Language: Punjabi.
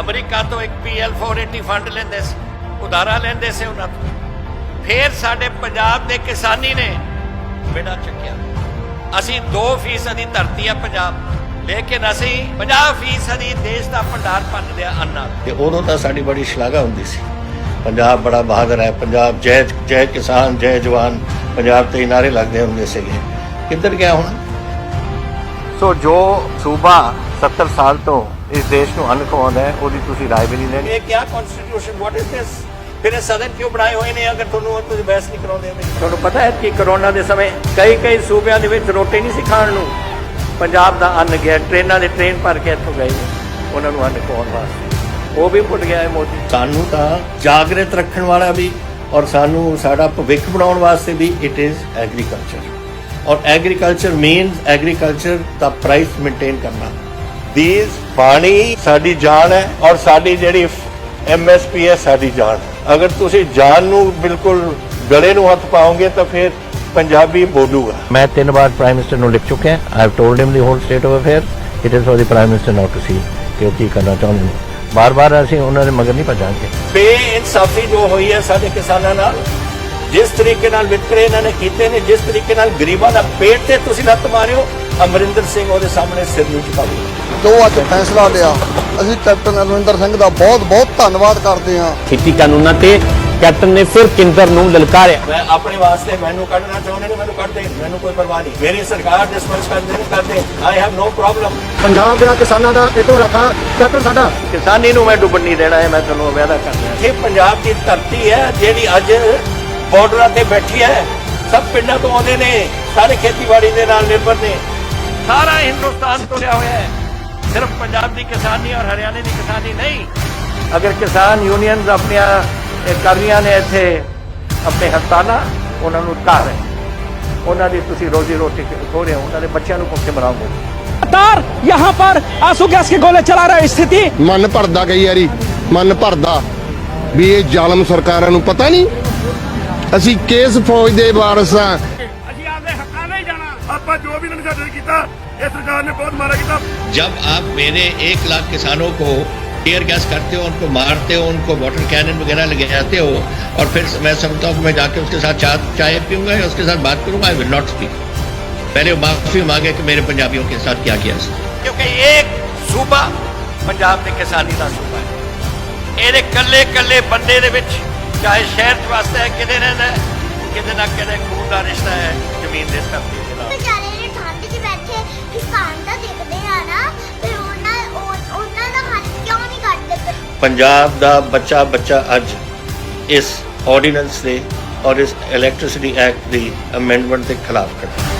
ਅਮਰੀਕਾ ਤੋਂ ਇੱਕ 480 ਫੰਡ ਲੈਂਦੇ ਸੀ ਉਧਾਰਾ ਲੈਂਦੇ ਸੀ ਉਹਨਾਂ ਤੋਂ। ਫਿਰ ਸਾਡੇ ਪੰਜਾਬ ਦੇ ਕਿਸਾਨੀ ਨੇ ਬੇੜਾ ਚੱਕਿਆ। ਅਸੀਂ 2% ਦੀ ਧਰਤੀ ਆ ਪੰਜਾਬ ਲੇਕਿਨ ਅਸੀਂ 50% ਦੀ ਦੇਸ਼ ਦਾ ਭੰਡਾਰ ਭੰਨ ਲਿਆ ਅੰਨਾ। ਤੇ ਉਦੋਂ ਤਾਂ ਸਾਡੀ ਬੜੀ ਸ਼ਲਾਘਾ ਹੁੰਦੀ ਸੀ। ਪੰਜਾਬ ਬੜਾ ਬਹਾਦਰ ਹੈ ਪੰਜਾਬ ਜੈ ਜੈ ਕਿਸਾਨ ਜੈ ਜਵਾਨ ਪੰਜਾਬ ਤੇ ਨਾਰੇ ਲੱਗਦੇ ਹੁੰਦੇ ਸੀਗੇ। ਕਿੱਧਰ ਗਿਆ ਹੁਣ? ਸੋ ਜੋ ਸੂਬਾ 70 ਸਾਲ ਤੋਂ ਇਸ ਦੇਸ਼ ਨੂੰ ਅੰਨ ਖਵਾਉਂਦਾ ਹੈ ਉਹਦੀ ਤੁਸੀਂ ਰਾਏ ਵੀ ਨਹੀਂ ਲੈਣੀ। ਇਹ ਕਿਆ ਕਨਸਟੀਟਿਊਸ਼ਨ ਵਾਟ ਇਜ਼ ਦਿਸ ਫਿਰ ਇਹ ਸਦਨ ਕਿਉਂ ਬਣਾਏ ਹੋਏ ਨੇ? ਅਗਰ ਤੁਹਾਨੂੰ ਉਹ ਤੁਸੀਂ ਬਹਿਸ ਨਹੀਂ ਕਰਾਉਂਦੇ ਤੁਹਾਨੂੰ ਪਤਾ ਹੈ ਕਿ ਕਰੋਨਾ ਦੇ ਸਮੇਂ ਕਈ ਕਈ ਸੂਬਿਆਂ ਦੇ ਵਿੱਚ ਰੋਟੀ ਨਹੀਂ ਸੀ ਖਾਣ ਨੂੰ। ਪੰਜਾਬ ਦਾ ਅੰਨ ਗਿਆ ਟ੍ਰੇਨਾਂ ਦੇ ਟ੍ਰੇਨ ਭਰ ਕੇ ਇੱਥੋਂ ਗਏ ਉਹਨਾਂ ਨੂੰ ਅੰਨ ਖਵਾਉਣ ਵਾਸਤੇ। ਉਹ ਵੀ ਭੁੱਲ ਗਿਆ ਹੈ ਮੋਦੀ। ਸਾਨੂੰ ਤਾਂ ਜਾਗਰਤ ਰੱਖਣ ਵਾਲਾ ਵੀ ਔਰ ਸਾਨੂੰ ਸਾਡਾ ਭਵਿੱਖ ਬਣਾਉਣ ਵਾਸਤੇ ਵੀ ਇਟ ਇਜ਼ ਐਗਰੀਕਲਚਰ ਔਰ ਐਗਰੀਕਲਚਰ ਮੀਨਸ ਐਗਰੀਕਲਚਰ ਦਾ ਪ੍ਰਾਈਸ ਮੇਨਟੇਨ ਕਰਨਾ। ਦੀਸ ਪਾਣੀ ਸਾਡੀ ਜਾਨ ਹੈ ਔਰ ਸਾਡੀ ਜਿਹੜੀ ਐਮਐਸਪੀ ਹੈ ਸਾਡੀ ਜਾਨ ਅਗਰ ਤੁਸੀਂ ਜਾਨ ਨੂੰ ਬਿਲਕੁਲ ਗਲੇ ਨੂੰ ਹੱਥ ਪਾਓਗੇ ਤਾਂ ਫਿਰ ਪੰਜਾਬੀ ਬੋਲੂਗਾ। ਮੈਂ ਤਿੰਨ ਵਾਰ ਪ੍ਰਾਈਮ ਮਿਨਿਸਟਰ ਨੂੰ ਲਿਖ ਚੁੱਕਿਆ I have told him the whole state of affair it is for the prime minister not to see ਕਿ ਉਹ ਕੀ ਕਰਨਾ ਚਾਹੁੰਦੇ ਨੇ। ਬਾਰ-ਬਾਰ ਅਸੀਂ ਉਹਨਾਂ ਦੇ ਮਗਰ ਨਹੀਂ ਭਜਾਂਗੇ। ਬੇਇਨਸਾਫੀ ਜੋ ਹੋਈ ਹੈ ਸਾਡੇ ਕਿਸਾਨਾਂ ਨਾਲ ਜਿਸ ਤਰੀਕੇ ਨਾਲ ਵਿਤਕਰੇ ਇਹਨਾਂ ਨੇ ਕੀਤੇ ਨੇ ਜਿਸ ਤਰੀਕੇ ਨਾਲ ਗਰੀਬਾਂ ਦਾ ਪੇਟ ਤੇ ਤੁਸੀਂ ਲੱਤ ਮਾਰਿਓ ਅਮਰਿੰਦਰ ਸਿੰਘ ਉਹਦੇ ਸਾਹਮਣੇ ਸਿਰ ਨੂੰ ਝੁਕਾਓ ਜੋ ਅੱਜ ਫੈਸਲਾ ਲਿਆ ਅਸੀਂ ਕੈਪਟਨ ਅਮਰਿੰਦਰ ਸਿੰਘ ਦਾ ਬਹੁਤ ਬਹੁਤ ਧੰਨਵਾਦ ਕਰਦੇ ਹਾਂ। ਖੇਤੀ ਕਾਨੂੰਨਾਂ ਤੇ ਕੈਪਟਨ ਨੇ ਫਿਰ ਕੇਂਦਰ ਨੂੰ ਲਲਕਾਰਿਆ। ਮੈਂ ਆਪਣੇ ਵਾਸਤੇ ਮੈਨੂੰ ਕੱਢਣਾ ਚਾਹੁੰਦੇ ਨੇ ਮੈਨੂੰ ਕੱਢ ਦੇ ਮੈਨੂੰ ਕੋਈ ਪਰਵਾਹ ਨਹੀਂ। ਮੇਰੀ ਸਰਕਾਰ ਦੇ ਸਪੰਸ ਕਰਦੇ ਨੇ ਕਰਦੇ I have no problem Punjab ਦੇ ਕਿਸਾਨਾਂ ਦਾ ਇਤੋਂ ਰੱਖਾ ਕੈਪਟਨ ਸਾਡਾ। ਕਿਸਾਨੀ ਨੂੰ ਮੈਂ ਡੁੱਬਣ ਨਹੀਂ ਦੇਣਾ ਹੈ ਮੈਂ ਤੁਹਾਨੂੰ ਵਾਅਦਾ ਕਰਦਾ। ਇਹ ਪੰਜਾਬ ਦੀ ਧਰਤੀ ਹੈ ਜਿਹੜੀ ਅੱਜ ਬਾਰਡਰਾਂ ਤੇ ਬੈਠੀ ਹੈ। ਸਭ ਪਿੰਡਾਂ ਤੋਂ ਆਉਂਦੇ ਨੇ ਸਾਰੇ ਖੇਤੀਬਾੜੀ ਦੇ ਨਾਲ ਨਿਰਭਰ ਨੇ। ਸਾਰਾ ਹਿੰਦੁਸਤਾਨ ਤੁਲਿਆ ਹੋਇਆ ਹੈ। ਸਿਰਫ ਪੰਜਾਬ ਦੀ ਕਿਸਾਨੀ ਔਰ ਹਰਿਆਣੇ ਦੀ ਕਿਸਾਨੀ ਨਹੀਂ ਅਗਰ ਕਿਸਾਨ ਯੂਨੀਅਨਸ ਆਪਣੀਆਂ ਕਰ ਰਹੀਆਂ ਨੇ ਇੱਥੇ ਆਪਣੇ ਹਸਤਾਨਾ ਉਹਨਾਂ ਨੂੰ ਢਾਹ ਉਹਨਾਂ ਦੀ ਤੁਸੀਂ ਰੋਜ਼ੀ ਰੋਟੀ ਖੋ ਰਹੇ ਹੋ ਉਹਨਾਂ ਦੇ ਬੱਚਿਆਂ ਨੂੰ ਭੁੱਖੇ ਮਰਾਉਂਗੇ ਤਾਰ ਯਹਾਂ ਪਰ ਆਸੂ ਗੈਸ ਕੇ ਗੋਲੇ ਚਲਾ ਰਹਾ ਸਥਿਤੀ। ਮਨ ਭਰਦਾ ਕਈ ਯਾਰੀ ਮਨ ਭਰਦਾ ਵੀ ਇਹ ਜ਼ਾਲਮ ਸਰਕਾਰਾਂ ਨੂੰ ਪਤਾ ਨਹੀਂ। ਅਸੀਂ ਕਿਸ ਫੌਜ ਦੇ ਵਾਰਸਾਂ ਆ ਅਸੀਂ ਆਪਦੇ ਹੱਕਾਂ ਨਹੀਂ ਜਾਣਾ। ਆਪਾਂ ਜੋ ਵੀ ਇਹਨਾਂ ਕੀਤਾ ਇਹ ਸਰਕਾਰ ਨੇ ਬਹੁਤ ਮਾਰਾ ਕੀਤਾ जब आप मेरे एक लाख किसानों को टीयर गैस करते हो उनको मारते हो उनको वाटर कैनन वगैरह लगे जाते हो और फिर मैं समझता हूँ कि मैं जाके उसके साथ चाय चाय पीऊंगा या उसके साथ बात करूंगा आई विल नॉट स्पीक पहले वो माफी मांगे कि मेरे पंजाबियों के साथ क्या किया इसने ਕਿਉਂਕਿ ਇੱਕ ਸੂਬਾ ਪੰਜਾਬ ਦੇ ਕਿਸਾਨੀ ਦਾ ਸੂਬਾ ਹੈ ਇਹਦੇ ਕੱਲੇ ਕੱਲੇ ਬੰਦੇ ਦੇ ਵਿੱਚ ਚਾਹੇ ਸ਼ਹਿਰ ਚ ਵਸਦਾ ਹੈ ਕਿਤੇ ਰਹਿੰਦਾ ਹੈ ਕਿਤੇ ਨਾ ਕਿਤੇ ਖੂਨ ਦਾ ਰਿਸ਼ਤਾ ਹੈ ਜ਼ਮੀਨ ਦੇ ਧਰਤੀ ਦੇ ਨਾਲ ਕਿਸਾਨ ਦਾ ਦੇਖਦੇ ਆ ਨਾ, ਫਿਰ ਉਹਨਾਂ ਉਹਨਾਂ ਦਾ ਹੱਲ ਕਿਉਂ ਨਹੀਂ ਕੱਢਦੇ ਪੰਜਾਬ ਦਾ ਬੱਚਾ ਬੱਚਾ ਅੱਜ ਇਸ ਆਰਡੀਨੈਂਸ ਦੇ ਔਰ ਇਸ ਇਲੈਕਟ੍ਰਿਸਿਟੀ ਐਕਟ ਦੀ ਅਮੈਂਡਮੈਂਟ ਦੇ ਖਿਲਾਫ ਖੜਾ।